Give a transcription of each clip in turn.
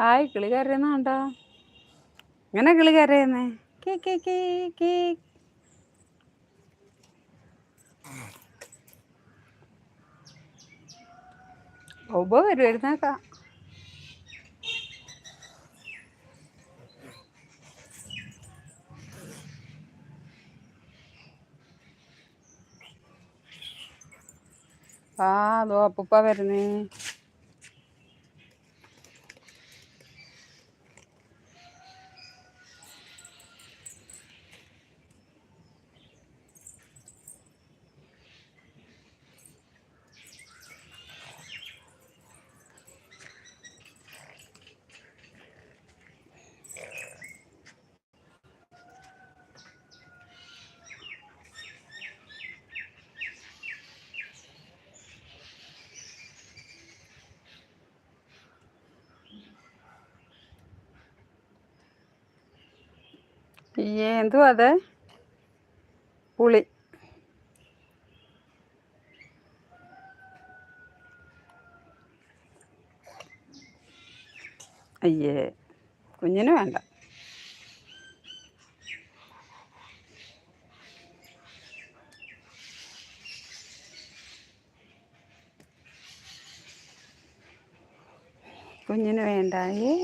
Hi കിളി കരയുന്നുണ്ടോ ഇങ്ങനെ കിളി കരയുന്നേ? കേ കേ കേ കേ. ഒബ വരും എഴുന്നേക്കാം. ആ അതോ അപ്പൂപ്പ വരുന്നേ. അയ്യേ അത് പുളി അയ്യേ കുഞ്ഞിന് വേണ്ട കുഞ്ഞിന് വേണ്ട ഏ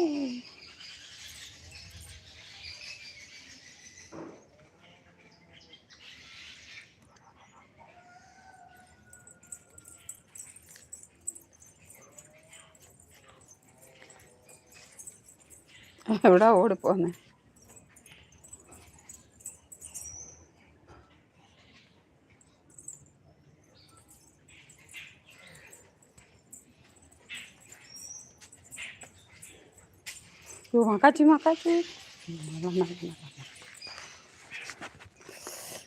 എവിടാ ഓടിപ്പോന്നെ പോന്നെ? മക്കാച്ചി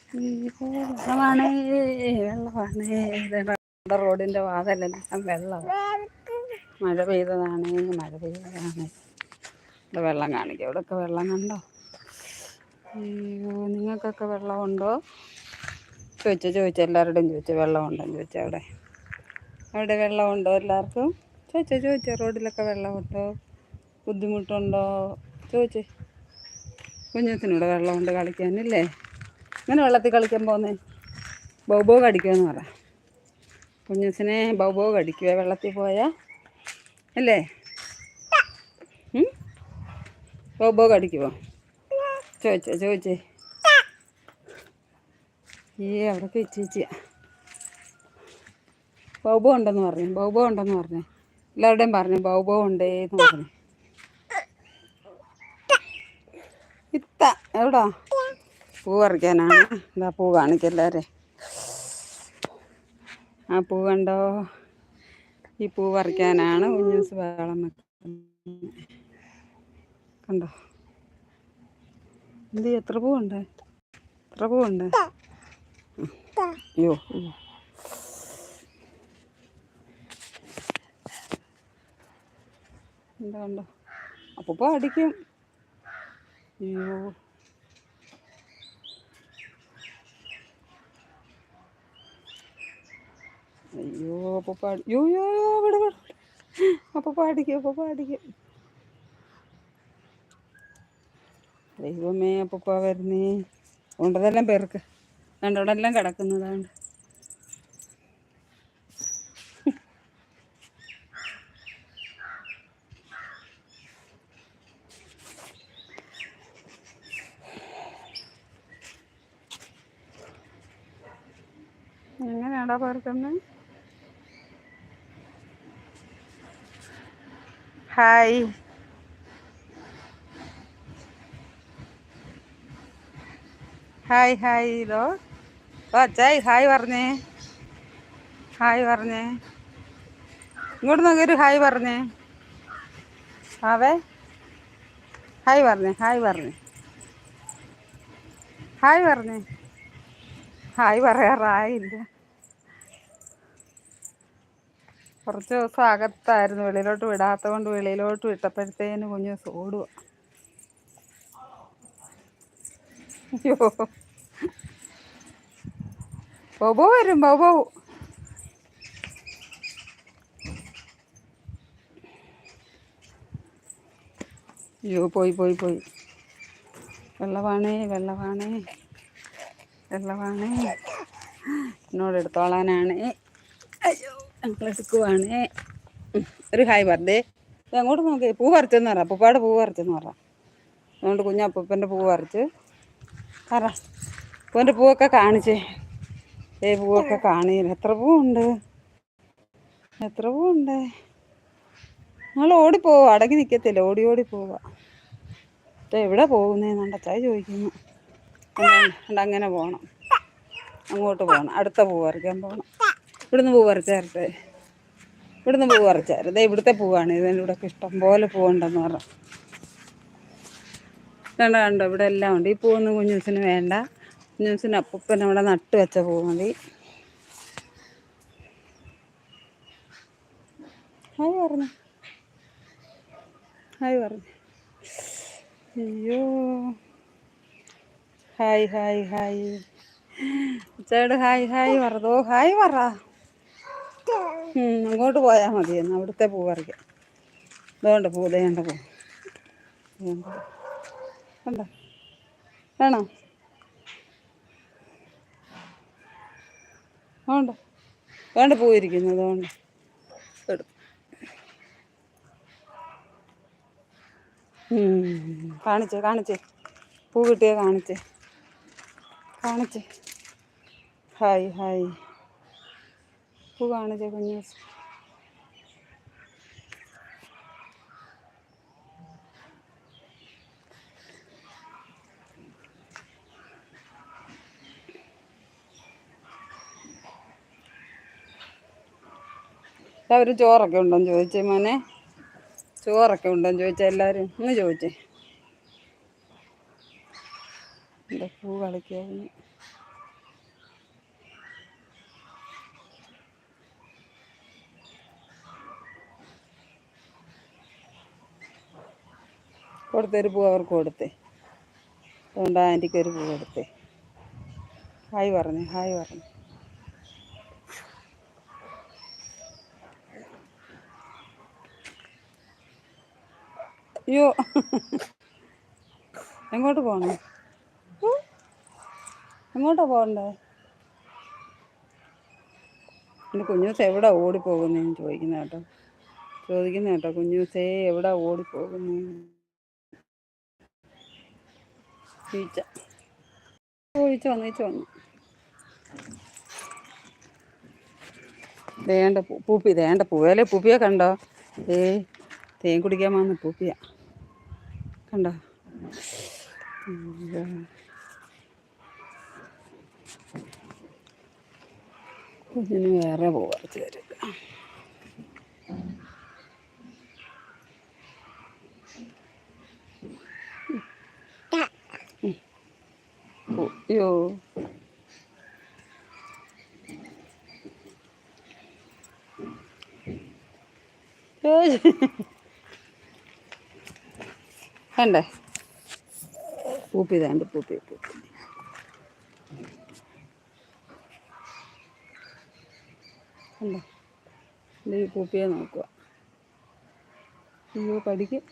വെള്ളമാണ് വെള്ളമാണ് ഇതേണ്ട റോഡിന്റെ വാതലെല്ലാം വെള്ളം മഴ പെയ്തതാണ് മഴ പെയ്തതാണ്. ഇവിടെ വെള്ളം കാണിക്കും. ഇവിടെയൊക്കെ വെള്ളം കണ്ടോ? അയ്യോ നിങ്ങൾക്കൊക്കെ വെള്ളമുണ്ടോ? ചോദിച്ചു ചോദിച്ചു എല്ലാവരുടെയും ചോദിച്ചു വെള്ളമുണ്ടോ ചോദിച്ചു അവിടെ. അവിടെ വെള്ളമുണ്ടോ എല്ലാവർക്കും? ചോദിച്ചു ചോദിച്ചു റോഡിലൊക്കെ വെള്ളമുണ്ടോ? ബുദ്ധിമുട്ടുണ്ടോ? ചോദിച്ചേ. കുഞ്ഞത്തിനൂടെ വെള്ളമുണ്ട് കളിക്കാനില്ലേ? ഇങ്ങനെ വെള്ളത്തിൽ കളിക്കാൻ പോകുന്നേ ബൗബോ കടിക്കുമെന്ന് പറ. കുഞ്ഞസിനെ ബൗബോ കടിക്കുക വെള്ളത്തിൽ പോയാൽ അല്ലേ? ബോബോ കടിക്കുമോ ചോദിച്ചോ ചോദിച്ചേ. ഈ അവിടെ ചേച്ചിയ ബൗബോ ഉണ്ടെന്ന് പറഞ്ഞു ബൗബോ ഉണ്ടെന്ന് പറഞ്ഞു. എല്ലാവരുടെയും പറഞ്ഞു ബൗബോ ഉണ്ടേന്ന് പറഞ്ഞു. ഇത്ത എവിടാ? പൂ പറിക്കാനാണ് എന്താ പൂ കാണിക്കെല്ലാവരെ ആ പൂ കണ്ടോ? ഈ പൂ പറിക്കാനാണ് കുഞ്ഞൂസ് വേളം വെക്കുന്നത്. കണ്ടോ? എന്ത് എത്ര പൂവുണ്ട്? എത്ര പൂവുണ്ട്? അയ്യോ. എന്താ കണ്ടോ? അപ്പൊ അടിക്കും. അയ്യോ. അയ്യോ അപ്പൊ അടി- അയ്യോ അയ്യോ അവിടെ ഇവിടെ ഇവിടെ അപ്പൂപ്പ അടിക്കും അപ്പൂപ്പ അടിക്കും ദൈവമേ അപ്പൂപ്പ വരുന്നേ. ഉണ്ടതെല്ലാം പേർക്ക്. രണ്ടോടെല്ലാം കിടക്കുന്നതാണ്. എങ്ങനെയാടാ പേർക്കുന്നത് ഹായ്. Hi hi hello. ഓ അച്ചായി ഹായ് പറഞ്ഞേ. ഹായ് പറഞ്ഞേ. ഇങ്ങോട്ട് നോക്കി ഒരു ഹായ് പറഞ്ഞേ. ആവേ. ഹായ് പറഞ്ഞേ ഹായ് പറഞ്ഞേ. ഹായ് പറഞ്ഞേ. ഹായ് പറയാറായില്ല. കുറച്ച് ദിവസം അകത്തായിരുന്നു വെളിയിലോട്ട് വിടാത്തത് കൊണ്ട് വെളിയിലോട്ട് വിട്ടപ്പോഴത്തേന് കുഞ്ഞ് ഓടുക അയ്യോ. ബോബോ വരും ബോബോ അയ്യോ പോയി പോയി പോയി വെള്ളവാണേ വെള്ളവാണേ. വെള്ളവാണേ. എന്നോട് എടുത്തോളാനാണ്. അയ്യോ ഉം. ഒരു ഹായ് പറഞ്ഞേ അങ്ങോട്ട് നോക്കി. പൂ പറിച്ചെന്ന് പറ. അപ്പൂപ്പാടെ പൂ പറിച്ചെന്ന് പറ. അതുകൊണ്ട് കുഞ്ഞപ്പൂപ്പന്റെ പൂ പറിച്ച് പറ. പൂവിന്റെ പൂവൊക്കെ കാണിച്ചേ. ഏ പൂവൊക്കെ കാണിയില്ല എത്ര പൂവുണ്ട്? എത്ര പൂവുണ്ട്? ഞങ്ങൾ ഓടിപ്പോവുക അടങ്ങി നിൽക്കത്തില്ല ഓടി ഓടി ഇത് എവിടെ പോകുന്നതെന്നുണ്ട് അച്ചായി ചോദിക്കുന്നു. അങ്ങനെ പോകണം അങ്ങോട്ട് പോകണം അടുത്ത പൂ പറിക്കാൻ പോകണം ഇവിടുന്ന് പൂ പറിച്ചേരട്ടെ. ഇവിടുന്ന് പൂ പറിച്ചേരം. ദേ ഇവിടുത്തെ പൂവാണ്. ഇതിന്റെ ഇവിടെ ഇഷ്ടം പോലെ പൂവുണ്ടെന്ന് പറഞ്ഞു. കണ്ടോ കണ്ടോ? ഇവിടെ എല്ലാം ഉണ്ട്. ഈ പൂവൊന്നും കുഞ്ഞുസിന് വേണ്ട. കുഞ്ഞൂസിന് അപ്പൂപ്പൻ അവിടെ നട്ട് വെച്ച പൂ മതി. ഹായ് പറഞ്ഞു ഹായ് പറഞ്ഞു അയ്യോ. Hi hi hi. ഉച്ചയോട് hi hi പറതോ ഹായ് പറ അങ്ങോട്ട് പോയാൽ മതി മതിയെന്ന് അവിടുത്തെ പൂ പറിക്കാം. അതുകൊണ്ട് പൂ ദേണ്ട പൂ. വേണ്ട. വേണോ? വേണ്ട. വേണ്ട പോയിരിക്കുന്നു അതുകൊണ്ട് കാണിച്ച് കാണിച്ചേ കാണിച്ചേ. പൂ കിട്ടിയ കാണിച്ചേ. കാണിച്ചേ. Hi hi. പൂ കാണിച്ചേ കുഞ്ഞു എല്ലാവരും ചോറൊക്കെ ഉണ്ടോന്ന് ചോദിച്ചേ മോനെ. ചോറൊക്കെ ഉണ്ടോന്ന് ചോദിച്ചാൽ എല്ലാവരും ഒന്ന് ചോദിച്ചേ. എന്റെ പൂ കളിക്കായിരുന്നു കൊടുത്തൊരു പൂ അവർക്ക് കൊടുത്തേ. അതുകൊണ്ട് ആന്റിക്ക് ഒരു പൂ കൊടുത്തേ. ഹായ് പറഞ്ഞു ഹായ് പറഞ്ഞു. അയ്യോ. എങ്ങോട്ട് പോകണം എങ്ങോട്ടാ പോകണ്ടേ? എന്റെ കുഞ്ഞൂസ് എവിടെ ഓടിപ്പോകുന്നതെന്ന് ചോദിക്കുന്ന കേട്ടോ. ചോദിക്കുന്ന കേട്ടോ കുഞ്ഞൂസേ എവിടെ ഓടിപ്പോകുന്നു? ഈച്ച. ഓ ഈച്ച വന്നു ഈച്ച വന്നു. വേണ്ട പൂപ്പി ദേണ്ട പൂവേലെ പൂപ്പിയെ കണ്ടോ? ഏ തേൻ കുടിക്കാൻ വന്ന പൂപ്പിയ. കണ്ടോ. കുഞ്ഞിന് വേറെ പൂ പറിച്ച് തരും പൂ അയ്യോ ഏയ്. കണ്ടേ? പൂപ്പി തേണ്ട പൂപ്പി പൂപ്പി. ഇത് ഈ പൂപ്പിയെ നോക്കുക. അയ്യോ കടിക്കും.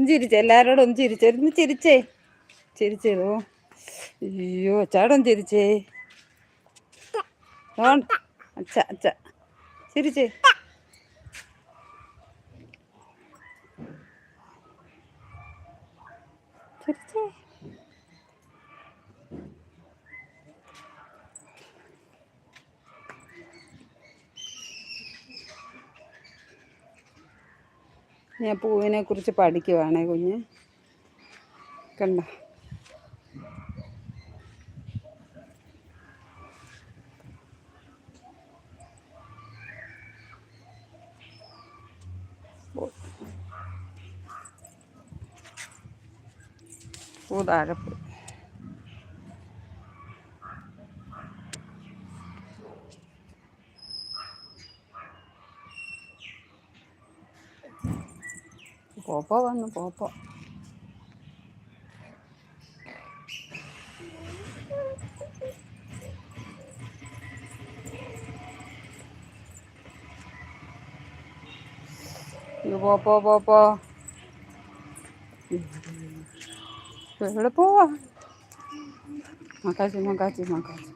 ഒന്ന് ചിരിച്ചേ എല്ലാവരോടും ഒന്ന് ചിരിച്ചേ ഒന്ന് ചിരിച്ചേ. ചിരിച്ചേതോ അയ്യോ അച്ചാടൊന്ന് ചിരിച്ചേ. അച്ഛ അച്ഛ. ചിരിച്ചേ. ഞാൻ പൂവിനെ കുറിച്ച് പഠിക്കുവാണേ കുഞ്ഞ്. കണ്ട? പൂ പോപ്പോ വന്നു പോപ്പോ ഇത് പോപ്പോ പോപ്പോ എവിടെ പോവാ മക്കാച്ചി മക്കാച്ചി മക്കാച്ചി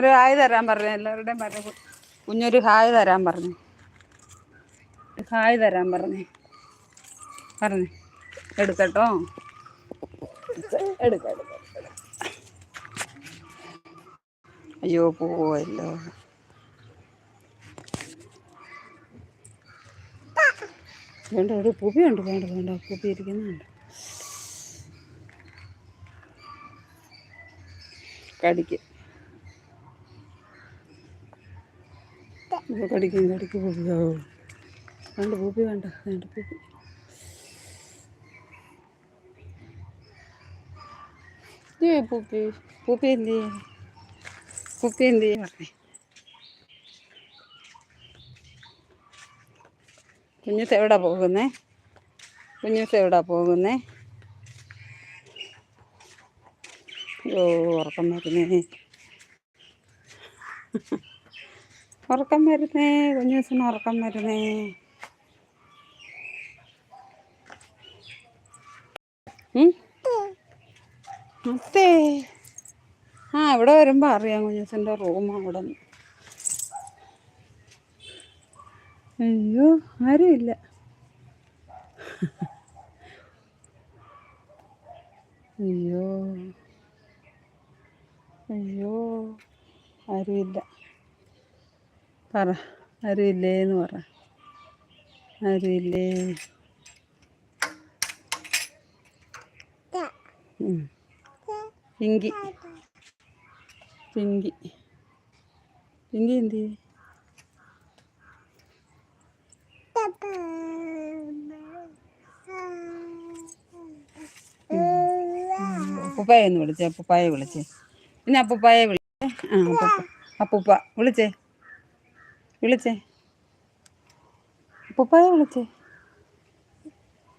ഒരു ഹായ് തരാൻ പറഞ്ഞു എല്ലാവരുടെയും പറഞ്ഞു കുഞ്ഞൊരു ഹായ് തരാൻ പറഞ്ഞു. ഹായ് തരാൻ പറഞ്ഞു. പറഞ്ഞു. എടുക്കട്ടോ? എടുക്ക എടുക്ക അയ്യോ പോവല്ലോ. വേണ്ട ഒരു പുപിയുണ്ട് വേണ്ട വേണ്ട. പുപി ഇരിക്കുന്നുണ്ട്. കടിക്ക്. ഇത് കടിക്കും കടിക്ക് പുപിയോ വേണ്ട പൂപ്പി വേണ്ട. വേണ്ട പൂപ്പി. ഏ പൂപ്പി. പുപ്പി എന്ത് ചെയ്യും? പൂപ്പി എന്ത് ചെയ്യും? പറഞ്ഞേ. കുഞ്ഞത്ത് എവിടെ പോകുന്നേ? കുഞ്ഞത്ത് എവിടെ പോകുന്നേ? ഓ ഉറക്കം വരുന്നേ. ഉറക്കം വരുന്നേ. കുഞ്ഞു ദിവസം ഉറക്കം വരുന്നേ. അത്തേ മുത്തേ. ആ ഇവിടെ വരുമ്പോൾ അറിയാം കുഞ്ഞൂസിന്റെ റൂം അവിടെ. നിന്ന് അയ്യോ ആരുമില്ല അയ്യോ. അയ്യോ ആരുമില്ല പറ. ആരുമില്ലേ എന്ന് പറ. ആരുമില്ലേ. പിങ്കി. പിങ്കി. പിങ്കി എന്ത്? അപ്പുപ്പായെന്ന് വിളിച്ചേ. അപ്പുപ്പായെ വിളിച്ചേ. പിന്നെ അപ്പുപ്പായെ വിളിച്ചേ. ആ അപ്പുപ്പ. അപ്പുപ്പ. വിളിച്ചേ. വിളിച്ചേ. അപ്പൂപ്പായെ വിളിച്ചേ.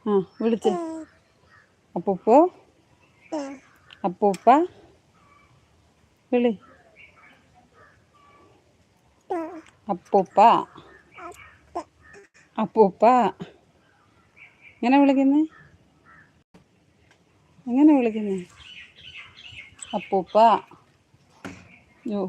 ആ വിളിച്ചേ. അപ്പൂപ്പോ? അപ്പൂപ്പ? വിളി. അപ്പൂപ്പ? അപ്പൂപ്പ? എങ്ങനെ വിളിക്കുന്നേ? എങ്ങനെ വിളിക്കുന്നേ? അപ്പൂപ്പ? യോ.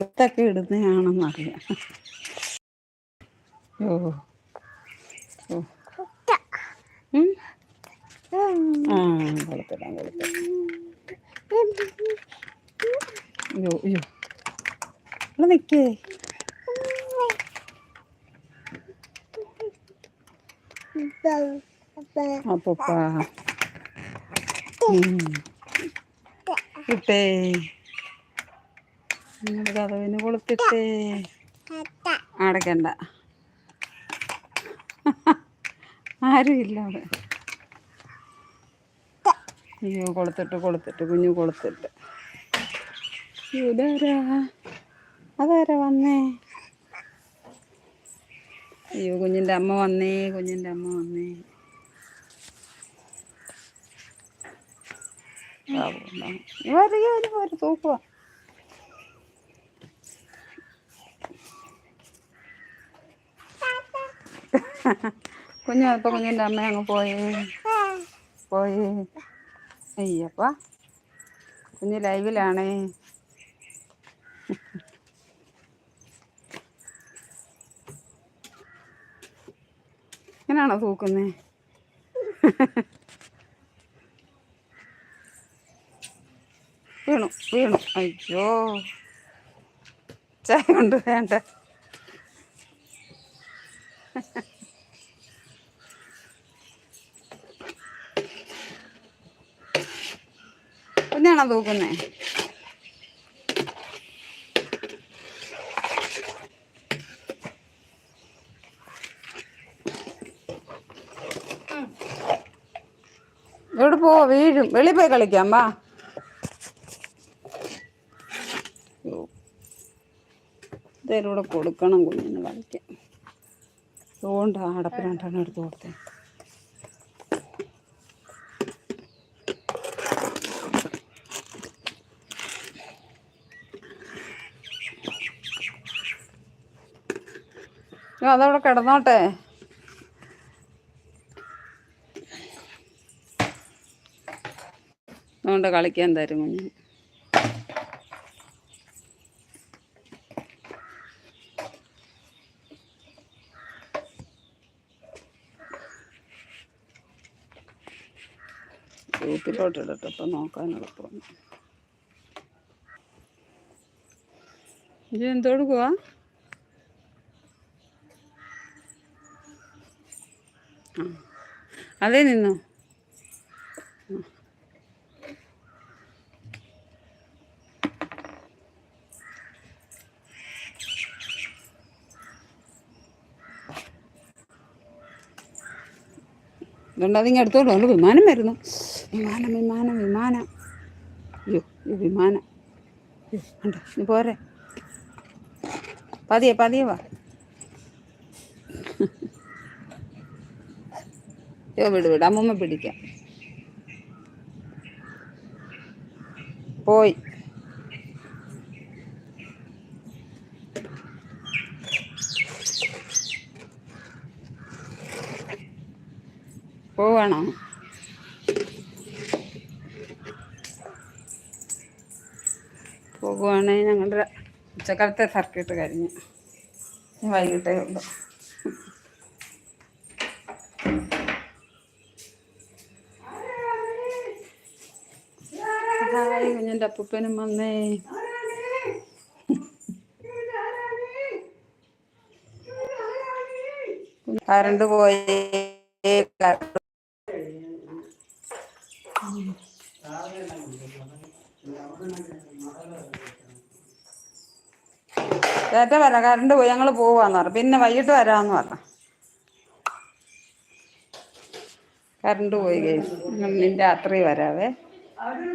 ഇതൊക്കെ ഇടുന്നതാണെന്നറിയാം ഓ ഓ? ആ കൊടുത്തിടാം കൊടുത്തിടാം അയ്യോ അയ്യോ ഇവിടെ നിൽക്കേ അപ്പൂപ്പ. ഇട്ടേ. നിങ്ങളുടെ കഥവിന് കൊളുത്തിട്ടേ. അടക്കണ്ട ആരുമില്ല അവിടെ. അയ്യോ കൊളുത്തിട്ട് കൊളുത്തിട്ട് കുഞ്ഞു കൊളുത്തിട്ട്. ഇതാരാ? അതാരാ വന്നേ? അയ്യോ കുഞ്ഞിന്റെ അമ്മ വന്നേ കുഞ്ഞിന്റെ അമ്മ വന്നേ. വരിക ഒരു തൂക്കുക കുഞ്ഞു ഇപ്പൊ കുഞ്ഞിന്റെ അമ്മ അങ്ങ് പോയി പോയി. അയ്യപ്പ കുഞ്ഞ് ലൈവിലാണേ. ഇങ്ങനാണോ തൂക്കുന്നേ? വീണു വീണു. അയ്യോ. ചായ കൊണ്ട് വേണ്ട. കുഞ്ഞാണോ തൂക്കുന്നേ? പോവോ വീഴും. വെളി പോയി കളിക്കാം വാ. യ്യോ. ഇതേലും കൊടുക്കണം കുഞ്ഞിന് കളിക്കാൻ. അതുകൊണ്ട് ആ അടപ്പ് രണ്ടെണ്ണം എടുത്ത് കൊടുത്തേ. അയ്യോ, അതവിടെ കിടന്നോട്ടെ. അതുകൊണ്ട് കളിക്കാൻ തരും കുഞ്ഞിന് ഗ്രൂപ്പിലോട്ട് ഇടട്ടെ ഇപ്പം നോക്കാൻ എളുപ്പമാണ് ഇത് എന്തെടുക്കുവാ ആ. അതേ നിന്നോ. അതുകൊണ്ട് അതിങ്ങ് എടുത്തോളൂ അതുകൊണ്ട് വിമാനം വരുന്നു. വിമാനം വിമാനം വിമാനം. അയ്യോ വിമാനം. ഉണ്ട്? നീ പോരെ. പതിയെ പതിയെ വാ. അയ്യോ വിട് വിട്. അമ്മൂമ്മ പിടിക്കാം. പോയി. പോവാണോ? പോകുവാണെങ്കിൽ ഞങ്ങളുടെ ഉച്ചക്കാലത്തെ സർക്കിട്ട് കഴിഞ്ഞു. വൈകിട്ടേ ഉള്ളൂ. കുഞ്ഞിന്റെ അപ്പൂപ്പനും വന്നേ. കറണ്ട് പോയി കറണ്ട് ചേട്ട വരാം കറണ്ട് പോയി ഞങ്ങൾ പോവാന്ന് പറഞ്ഞു. പിന്നെ വൈകിട്ട് വരാമെന്ന് പറഞ്ഞു. കറണ്ട് പോയി കേസ് നിന്റെ രാത്രി വരാവേ. അവിടെ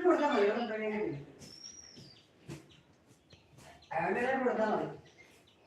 കൊടുത്താൽ മതി.